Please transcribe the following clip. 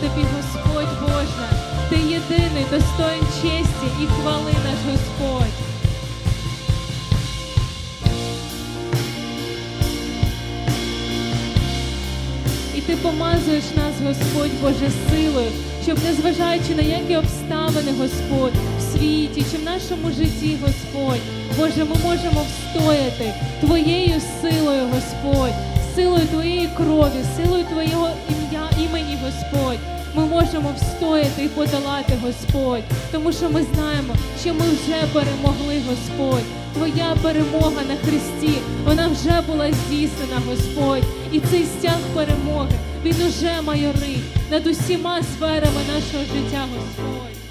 тобі, Господь Боже, ти єдиний, достоїн честі і хвали наш Господь. І ти помазуєш нас, Господь Боже, силою, щоб незважаючи на які обставини, Господь, в світі чи в нашому житті, Господь, Боже, ми можемо встояти Твоєю силою, Господь, силою Твоєї крові, силою Твоєго ім'я, імені, Господь. Ми можемо встояти і подолати, Господь, тому що ми знаємо, що ми вже перемогли, Господь. Твоя перемога на Христі, вона вже була здійснена, Господь. І цей стяг перемоги, він уже майорить над усіма сферами нашого життя, Господь.